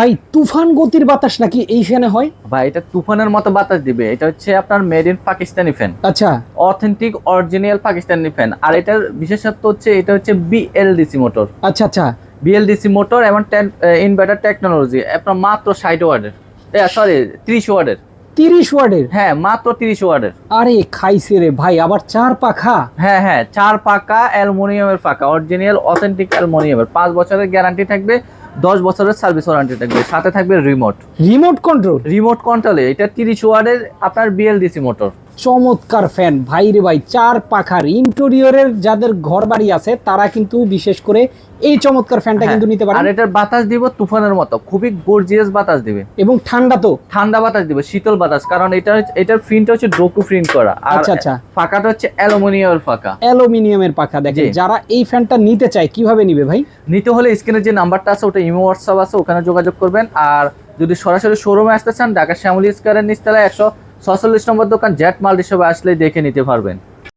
ভাই তুফান গতির বাতাস নাকি এই ফ্যানে হয়? ভাই এটা তুফানের মতো বাতাস দিবে। এটা হচ্ছে আপনার মেড ইন পাকিস্তানি ফ্যান আচ্ছা। অথেন্টিক অরিজিনাল পাকিস্তানি ফ্যান আর এটার বিশেষত্ব হচ্ছে এটা হচ্ছে বিএলডিসি মোটর আচ্ছা আচ্ছা। বিএলডিসি মোটর এবং ইনভার্টার টেকনোলজি আপনার মাত্র ষাট ওয়ার্ডের। সরি ত্রিশ ওয়ার্ডের। তিরিশ ওয়ার্ডের? হ্যাঁ মাত্র তিরিশ ওয়ার্ডের। আরে খাইছে রে ভাই আবার চার পাখা? হ্যাঁ হ্যাঁ চার পাখা অ্যালুমিনিয়ামের পাখা। অরিজিনাল অথেন্টিক অ্যালুমিনিয়ামের। পাঁচ বছরের গ্যারান্টি থাকবে। দশ বছরের সার্ভিস ওয়ারেন্টি থাকবে। সাথে থাকবে রিমোট রিমোট কন্ট্রোল রিমোট কন্ট্রোলে এটা তিরিশ ওয়ার্ডের আপনার বিএলডিসি মোটর চমৎকার ফ্যান ভাই রে ভাই চার পাখার ইন্টেরিয়রের যাদের ঘর বাড়ি আছে তারা কিন্তু বিশেষ করে এই চমৎকার ফ্যানটা কিন্তু নিতে পারে আর এটার বাতাস দিব তুফানের মতো খুবই গর্জিয়াস বাতাস দিবে। এবং ঠান্ডা তো। ঠান্ডা বাতাস দিবে শীতল বাতাস কারণ এটা এটার প্রিন্ট হচ্ছে ডোকু প্রিন্ট করা। আচ্ছা, আচ্ছা। ফাঁকাটা হচ্ছে অ্যালুমিনিয়ামের ফাঁকা। অ্যালুমিনিয়ামের পাখা দেখেন যারা এই ফ্যানটা নিতে চায় কীভাবে নিবে ভাই? নিতে হলে স্ক্রিনে যে নাম্বারটা আছে ওটা ইমো হোয়াটসঅ্যাপ আছে ওখানে যোগাযোগ করবেন। আর যদি সরাসরি শোরুমে আসতে চান ঢাকা শ্যামলী স্কোয়ারের নিচতলায় একশো ছচল্লিশ নম্বর দোকান জ্যাট মাল হিসেবে আসলেই দেখে নিতে পারবেন।